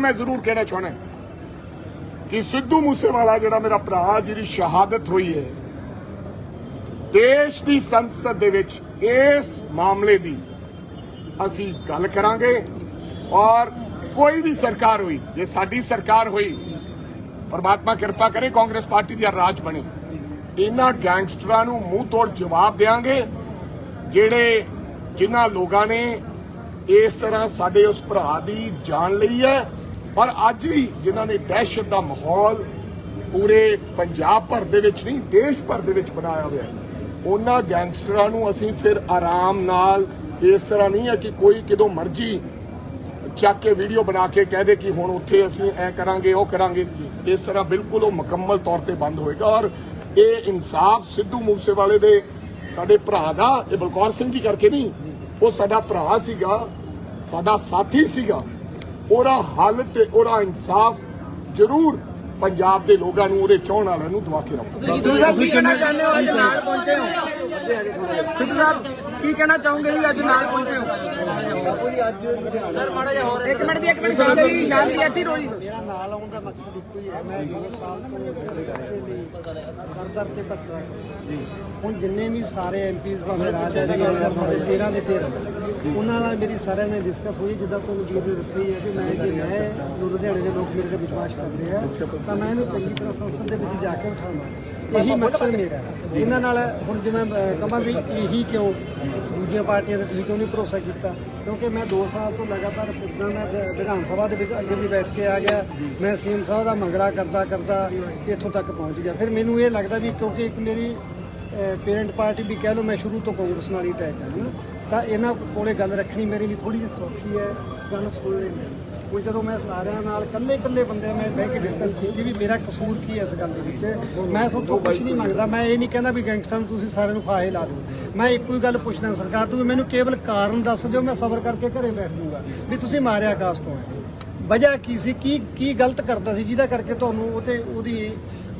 ਮੈਂ ਜ਼ਰੂਰ ਕਹਿਣਾ ਚਾਹਣਾ ਕਿ ਸਿੱਧੂ ਮੂਸੇਵਾਲਾ ਜਿਹੜਾ ਮੇਰਾ ਭਰਾ, ਜਿਹਦੀ ਸ਼ਹਾਦਤ ਹੋਈ ਹੈ, ਦੇਸ਼ ਦੀ ਸੰਸਦ ਦੇ ਵਿੱਚ ਇਸ ਮਾਮਲੇ ਦੀ ਅਸੀਂ ਗੱਲ ਕਰਾਂਗੇ ਔਰ ਕੋਈ ਵੀ ਸਰਕਾਰ ਹੋਈ, ਜੇ ਸਾਡੀ ਸਰਕਾਰ ਹੋਈ, ਪਰਮਾਤਮਾ ਕਿਰਪਾ ਕਰੇ ਕਾਂਗਰਸ ਪਾਰਟੀ ਦੀ ਰਾਜ ਬਣੇ, ਇਹਨਾਂ ਗੈਂਗਸਟਰਾਂ ਨੂੰ ਮੂੰਹ ਤੋੜ ਜਵਾਬ ਦੇਾਂਗੇ, ਜਿਹੜੇ ਜਿਨ੍ਹਾਂ ਲੋਕਾਂ ਨੇ ਇਸ ਤਰ੍ਹਾਂ ਸਾਡੇ ਉਸ ਭਰਾ ਦੀ ਜਾਨ ਲਈ ਹੈ। ਔਰ ਅੱਜ ਵੀ ਜਿਨ੍ਹਾਂ ਨੇ ਦਹਿਸ਼ਤ ਦਾ ਮਾਹੌਲ ਪੂਰੇ ਪੰਜਾਬ ਭਰ ਦੇ ਵਿੱਚ ਨਹੀਂ, ਦੇਸ਼ ਭਰ ਦੇ ਵਿੱਚ ਬਣਾਇਆ ਹੋਇਆ ਉਹਨਾਂ ਗੈਂਗਸਟਰਾਂ ਨੂੰ ਅਸੀਂ ਫਿਰ ਆਰਾਮ ਨਾਲ ਇਸ ਤਰ੍ਹਾਂ ਨਹੀਂ ਹੈ ਕਿ ਕੋਈ ਕਿਦੋਂ ਮਰਜ਼ੀ ਚੱਕ ਕੇ ਵੀਡੀਓ ਬਣਾ ਕੇ ਕਹਿ ਦੇ ਕਿ ਹੁਣ ਉੱਥੇ ਅਸੀਂ ਐ ਕਰਾਂਗੇ, ਉਹ ਕਰਾਂਗੇ। ਇਸ ਤਰ੍ਹਾਂ ਬਿਲਕੁਲ ਉਹ ਮੁਕੰਮਲ ਤੌਰ ਤੇ ਬੰਦ ਹੋਏਗਾ ਔਰ ਇਹ ਇਨਸਾਫ ਸਿੱਧੂ ਮੂਸੇਵਾਲੇ ਦੇ ਸਾਡੇ ਭਰਾ ਦਾ, ਇਹ ਬਲਕੌਰ ਸਿੰਘ ਜੀ ਕਰਕੇ ਨਹੀਂ, ਉਹ ਸਾਡਾ ਭਰਾ ਸੀਗਾ, ਸਾਡਾ ਸਾਥੀ ਸੀਗਾ। ਉਹਦਾ ਹੱਲ ਤੇ ਉਹਦਾ ਇਨਸਾਫ ਜ਼ਰੂਰ ਪੰਜਾਬ ਦੇ ਲੋਕਾਂ ਨੂੰ ਉਹਦੇ ਚਾਹਣ ਵਾਲਿਆਂ ਨੂੰ ਦਵਾ ਕੇ ਰੱਖੋ। ਸਿੱਧੂ ਸਾਹਿਬ ਕੀ ਕਹਿਣਾ ਚਾਹੁੰਦੇ ਹੋ ਅੱਜ ਨਾਲ ਪਹੁੰਚੇ ਹੋ? ਸਿੱਧੂ ਸਾਹਿਬ ਕੀ ਕਹਿਣਾ ਚਾਹੋਗੇ ਜੀ ਅੱਜ ਨਾਲ ਪਹੁੰਚੇ ਹੋ? ਸਰ ਮਾੜਾ ਜਿਹਾ ਹੋਰ ਇੱਕ ਮਿੰਟ ਦੀ ਇੱਕ ਮਿੰਟ ਸ਼ਾਂਤੀ ਸ਼ਾਂਤੀ ਇੱਥੇ ਰੋਈ ਮੇਰਾ ਨਾਲ ਆਉਣ ਦਾ ਮਕਸਦ ਇੱਕੋ ਹੀ ਹੈ ਮੈਂ 2 ਸਾਲ ਤੋਂ ਦਰ ਦਰ ਤੇ ਭਟਕ ਰਿਹਾ ਹੁਣ ਜਿੰਨੇ ਵੀ ਸਾਰੇ ਐਮਪੀਜ਼ ਭਾਵੇਂ ਰਾਜਾ ਜੀ ਅੰਦਰ ਸਾਡੇ 13 ਦੇ 13 ਉਹਨਾਂ ਨਾਲ ਮੇਰੀ ਸਾਰਿਆਂ ਨੇ ਡਿਸਕਸ ਹੋਈ ਜਿੱਦਾਂ ਤੁਹਾਨੂੰ ਵੀਰ ਨੇ ਦੱਸਿਆ ਹੀ ਕਿ ਮੈਂ ਜੇ ਮੈਂ ਲੁਧਿਆਣੇ ਦੇ ਲੋਕ ਮੇਰੇ ਤੇ ਵਿਸ਼ਵਾਸ ਕਰਦੇ ਆ ਤਾਂ ਮੈਂ ਇਹਨੂੰ ਚੰਗੀ ਤਰ੍ਹਾਂ ਸੰਸਦ ਦੇ ਵਿੱਚ ਜਾ ਕੇ ਉਠਾਵਾਂ। ਇਹੀ ਮਕਸਦ ਮੇਰਾ ਹੈ। ਇਹਨਾਂ ਨਾਲ ਹੁਣ ਜਿਵੇਂ ਕਹਾਂ ਵੀ ਇਹੀ ਕਿਉਂ? ਦੂਜੀਆਂ ਪਾਰਟੀਆਂ ਤੇ ਤੁਸੀਂ ਕਿਉਂ ਨਹੀਂ ਭਰੋਸਾ ਕੀਤਾ? ਕਿਉਂਕਿ ਮੈਂ 2 ਸਾਲ ਤੋਂ ਲਗਾਤਾਰ ਫਿਰਦਾ ਮੈਂ ਵਿਧਾਨ ਸਭਾ ਦੇ ਵਿੱਚ ਅੱਗੇ ਵੀ ਬੈਠ ਕੇ ਆ ਗਿਆ। ਮੈਂ ਸੀਐਮ ਸਾਹਿਬ ਦਾ ਮੰਗਲਾ ਕਰਦਾ ਕਰਦਾ ਇੱਥੋਂ ਤੱਕ ਪਹੁੰਚ ਗਿਆ। ਫਿਰ ਮੈਨੂੰ ਇਹ ਲੱਗਦਾ ਵੀ ਕਿਉਂਕਿ ਇੱਕ ਮੇਰੀ ਪੇਰੈਂਟ ਪਾਰਟੀ ਵੀ ਕਹਿ ਲਓ ਮੈਂ ਸ਼ੁਰੂ ਤੋਂ ਕਾਂਗਰਸ ਨਾਲ ਹੀ ਟੈਕ ਹੈ ਨਾ, ਤਾਂ ਇਹਨਾਂ ਕੋਲੇ ਗੱਲ ਰੱਖਣੀ ਮੇਰੇ ਲਈ ਥੋੜੀ ਜਿਹੀ ਸੌਖੀ ਹੈ ਗੱਲ ਸੁਣ ਲੈਂਦੇ ਹੁਣ ਜਦੋਂ ਮੈਂ ਸਾਰਿਆਂ ਨਾਲ ਇਕੱਲੇ ਇਕੱਲੇ ਬੰਦਿਆਂ ਮੈਂ ਬਹਿ ਕੇ ਡਿਸਕਸ ਕੀਤੀ ਵੀ ਮੇਰਾ ਕਸੂਰ ਕੀ ਹੈ ਇਸ ਗੱਲ ਦੇ ਵਿੱਚ, ਮੈਂ ਤੁਹਾਨੂੰ ਤੋਂ ਕੁਝ ਨਹੀਂ ਮੰਗਦਾ, ਮੈਂ ਇਹ ਨਹੀਂ ਕਹਿੰਦਾ ਵੀ ਗੈਂਗਸਟਰਾਂ ਨੂੰ ਤੁਸੀਂ ਸਾਰਿਆਂ ਨੂੰ ਫਾਹੇ ਲਾ ਦਿਓ। ਮੈਂ ਇੱਕੋ ਹੀ ਗੱਲ ਪੁੱਛਦਾ ਸਰਕਾਰ ਤੋਂ ਵੀ ਮੈਨੂੰ ਕੇਵਲ ਕਾਰਨ ਦੱਸ ਦਿਓ, ਮੈਂ ਸਬਰ ਕਰਕੇ ਘਰੇ ਬੈਠ ਜਾਊਂਗਾ। ਵੀ ਤੁਸੀਂ ਮਾਰਿਆ ਕਾਸ ਤੋਂ। ਵਜ੍ਹਾ ਕੀ ਸੀ? ਕੀ ਕੀ ਗਲਤ ਕਰਦਾ ਸੀ? ਜਿਹਦਾ ਕਰਕੇ ਤੁਹਾਨੂੰ ਉਹ ਤੇ ਉਹਦੀ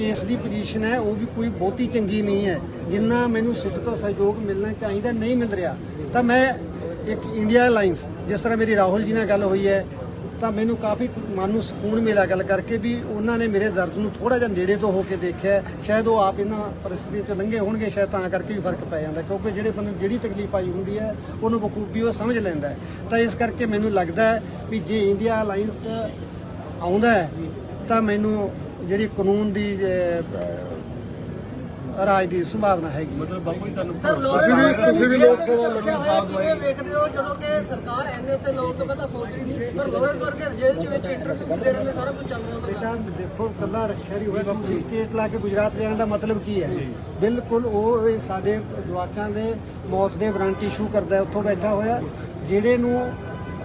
ਕੇਸ ਦੀ ਪੋਜੀਸ਼ਨ ਹੈ, ਉਹ ਵੀ ਕੋਈ ਬਹੁਤੀ ਚੰਗੀ ਨਹੀਂ ਹੈ। ਜਿੰਨਾ ਮੈਨੂੰ ਸਿੱਧ ਤੋਂ ਸਹਿਯੋਗ ਮਿਲਣਾ ਚਾਹੀਦਾ, ਨਹੀਂ ਮਿਲ ਰਿਹਾ, ਤਾਂ ਮੈਂ ਇੱਕ ਇੰਡੀਆ ਲਾਈਨਸ ਜਿਸ ਤਰ੍ਹਾਂ ਮੇਰੀ ਰਾਹੁਲ ਜੀ ਨਾਲ ਗੱਲ ਹੋਈ ਹੈ, ਤਾਂ ਮੈਨੂੰ ਕਾਫੀ ਮਨ ਨੂੰ ਸਕੂਨ ਮਿਲਿਆ ਗੱਲ ਕਰਕੇ ਵੀ ਉਹਨਾਂ ਨੇ ਮੇਰੇ ਦਰਦ ਨੂੰ ਥੋੜਾ ਜਿਹਾ ਨੇੜੇ ਤੋਂ ਹੋ ਕੇ ਦੇਖਿਆ ਸ਼ਾਇਦ ਉਹ ਆਪ ਇਹਨਾਂ ਪਰਿਸਥਿਤੀਆਂ ਤੋਂ ਲੰਘੇ ਹੋਣਗੇ, ਸ਼ਾਇਦ ਤਾਂ ਕਰਕੇ ਵੀ ਫ਼ਰਕ ਪੈ ਜਾਂਦਾ, ਕਿਉਂਕਿ ਜਿਹੜੇ ਬੰਦੇ ਨੂੰ ਜਿਹੜੀ ਤਕਲੀਫ ਆਈ ਹੁੰਦੀ ਹੈ, ਉਹਨੂੰ ਬਖੂਬੀ ਉਹ ਸਮਝ ਲੈਂਦਾ ਤਾਂ ਇਸ ਕਰਕੇ ਮੈਨੂੰ ਲੱਗਦਾ ਵੀ ਜੇ ਇੰਡੀਆ ਅਲਾਈਅੰਸ ਆਉਂਦਾ ਤਾਂ ਮੈਨੂੰ ਜਿਹੜੀ ਕਾਨੂੰਨ ਦੀ ਰਾਜ ਦੀ ਸੰਭਾਵਨਾ ਹੈਗੀ। ਮਤਲਬ ਬਾਪੂ ਜੀ ਤੁਹਾਨੂੰ ਸਰ ਲੋਕ ਤੁਸੀਂ ਵੀ ਲੋਕ ਸੇਵਾ ਲੜਨ ਸਾਹਿਬ ਦਵਾਈ ਵੇਖਦੇ ਹੋ ਜਦੋਂ ਕਿ ਸਰਕਾਰ ਐਨਐਸਏ ਲੋਕ ਤੋਂ ਪਹਿਲਾਂ ਸੋਚ ਰਹੀ ਸੀ ਪਰ ਲੋਰੈਂਸ ਵਰਗੇ ਜੇਲ੍ਹ ਚ ਵਿੱਚ ਇੰਟਰਵਿਊ ਦੇ ਰਹੇ ਨੇ ਸਾਰਾ ਕੁਝ ਚੱਲ ਰਿਹਾ ਉਹਨਾਂ ਦਾ ਬੇਟਾ ਦੇਖੋ ਕੱਲਾ ਰੱਖਿਆ ਨਹੀਂ ਹੋਇਆ ਤੁਸੀਂ ਸਟੇਟ ਲਾ ਕੇ ਗੁਜਰਾਤ ਜਾਣ ਦਾ ਮਤਲਬ ਕੀ ਹੈ? ਬਿਲਕੁਲ ਉਹ ਸਾਡੇ ਜਵਾਕਾਂ ਦੇ ਮੌਤ ਦੇ ਵਾਰੰਟ ਇਸ਼ੂ ਕਰਦਾ ਹੈ, ਉੱਥੋਂ ਬੈਠਾ ਹੋਇਆ ਜਿਹੜੇ ਨੂੰ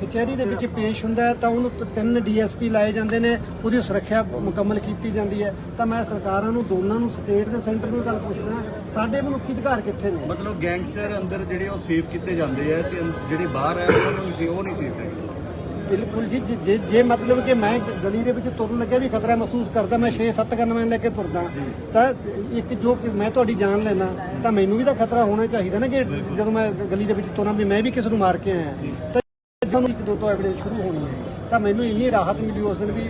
ਕਚਹਿਰੀ ਦੇ ਵਿੱਚ ਪੇਸ਼ ਹੁੰਦਾ ਤਾਂ ਉਹਨੂੰ ਤ- ਤਿੰਨ ਡੀਐਸਪੀ ਲਾਏ ਜਾਂਦੇ ਨੇ ਉਹਦੀ ਸੁਰੱਖਿਆ ਮੁਕੰਮਲ ਕੀਤੀ ਜਾਂਦੀ ਹੈ। ਤਾਂ ਮੈਂ ਸਰਕਾਰਾਂ ਨੂੰ ਦੋਨਾਂ ਨੂੰ ਸਟੇਟ ਤੇ ਸੈਂਟਰ ਨੂੰ ਗੱਲ ਪੁੱਛਦਾ ਸਾਡੇ ਮਨੁੱਖੀ ਅਧਿਕਾਰ ਕਿੱਥੇ ਨੇ? ਮਤਲਬ ਗੈਂਗਸਟਰ ਅੰਦਰ ਜਿਹੜੇ ਉਹ ਸੇਫ ਕੀਤੇ ਜਾਂਦੇ ਆ ਤੇ ਜਿਹੜੇ ਬਾਹਰ ਆ ਉਹਨਾਂ ਨੂੰ ਸੀ ਉਹ ਨਹੀਂ ਸੇਫ ਹੈਗੇ। ਬਿਲਕੁਲ ਜੀ ਜੇ- ਜੇ ਜੇ ਮਤਲਬ ਕਿ ਮੈਂ ਗਲੀ ਦੇ ਵਿੱਚ ਤੁਰਨ ਲੱਗਿਆ ਵੀ ਖਤਰਾ ਮਹਿਸੂਸ ਕਰਦਾ ਮੈਂ 6-7 ਗਨਮੈਨ ਲੈ ਕੇ ਤੁਰਦਾ ਤਾਂ ਇੱਕ ਜੋ ਕਿ ਮੈਂ ਤੁਹਾਡੀ ਜਾਨ ਲੈਣਾ ਤਾਂ ਮੈਨੂੰ ਵੀ ਤਾਂ ਖਤਰਾ ਹੋਣਾ ਚਾਹੀਦਾ ਨਾ ਕਿ ਜਦੋਂ ਮੈਂ ਗਲੀ ਦੇ ਵਿੱਚ ਤੁਰਾਂ ਵੀ ਮੈਂ ਵੀ ਕਿਸੇ ਨੂੰ ਮਾਰ ਕੇ ਆਇਆ। ਤਾਂ ਤੁਹਾਨੂੰ ਇੱਕ ਦੋ ਤੋਂ ਐਵੀਡੈਂਸ ਸ਼ੁਰੂ ਹੋਣੀ ਹੈ। ਤਾਂ ਮੈਨੂੰ ਇੰਨੀ ਰਾਹਤ ਮਿਲੀ ਉਸ ਦਿਨ ਵੀ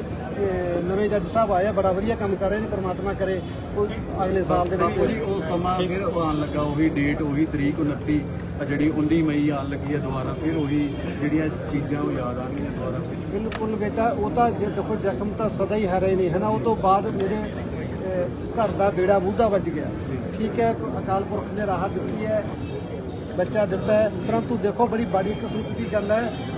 ਨਵੇਂ ਜੱਜ ਸਾਹਿਬ ਆਏ ਆ ਬੜਾ ਵਧੀਆ ਕੰਮ ਕਰ ਰਹੇ ਨੇ ਪ੍ਰਮਾਤਮਾ ਕਰੇ ਕੋਈ ਅਗਲੇ ਸਾਲ ਦੇ ਬਾਪੂ ਜੀ ਵਿੱਚ ਉਹ ਸਮਾਂ ਫਿਰ ਉਹ ਆਉਣ ਲੱਗਾ ਉਹੀ ਡੇਟ ਉਹੀ ਤਰੀਕ 29 ਆ ਜਿਹੜੀ 19 ਮਈ ਆਉਣ ਲੱਗੀ ਹੈ ਦੁਬਾਰਾ ਫਿਰ ਉਹੀ ਜਿਹੜੀਆਂ ਚੀਜ਼ਾਂ ਉਹ ਯਾਦ ਆਉਣਗੀਆਂ ਦੁਬਾਰਾ। ਬਿਲਕੁਲ ਬੇਟਾ ਉਹ ਤਾਂ ਜੇ ਦੇਖੋ ਜ਼ਖਮ ਤਾਂ ਸਦਾ ਹੀ ਹਰੇ ਨਾ ਉਹ ਤੋਂ ਬਾਅਦ ਮੇਰੇ ਘਰ ਦਾ ਬੇੜਾ ਬੂਧਾ ਵੱਜ ਗਿਆ। ਠੀਕ ਹੈ ਅਕਾਲ ਪੁਰਖ ਨੇ ਰਾਹਤ ਦਿੱਤੀ ਹੈ ਬੱਚਾ ਦਿੱਤਾ ਹੈ। ਪਰੰਤੂ ਦੇਖੋ ਬੜੀ ਬੜੀ ਕਿਸਮਤ ਦੀ ਗੱਲ ਹੈ।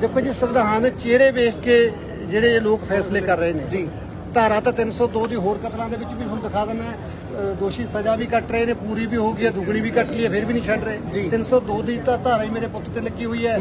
ਦੇਖੋ ਜੀ ਸੰਵਿਧਾਨ ਦੇ ਚਿਹਰੇ ਵੇਖ ਕੇ ਜਿਹੜੇ ਇਹ ਲੋਕ ਫੈਸਲੇ ਕਰ ਰਹੇ ਨੇ। ਜੀ। ਧਾਰਾ ਤਾਂ 302 ਦੀ ਹੋਰ ਕਤਲਾਂ ਦੇ ਵਿੱਚ ਵੀ ਹੁਣ ਦਿਖਾ ਦਿੰਦਾ ਦੋਸ਼ੀ ਸਜ਼ਾ ਵੀ ਕੱਟ ਰਹੇ ਨੇ ਪੂਰੀ ਵੀ ਹੋ ਗਈ ਹੈ ਦੁੱਗਣੀ ਵੀ ਕੱਟ ਲਈ ਹੈ ਫਿਰ ਵੀ ਨਹੀਂ ਛੱਡ ਰਹੇ। 302 ਦੀ ਤਾਂ ਧਾਰਾ ਹੀ ਮੇਰੇ ਪੁੱਤ ਤੇ ਲੱਗੀ ਹੋਈ ਹੈ।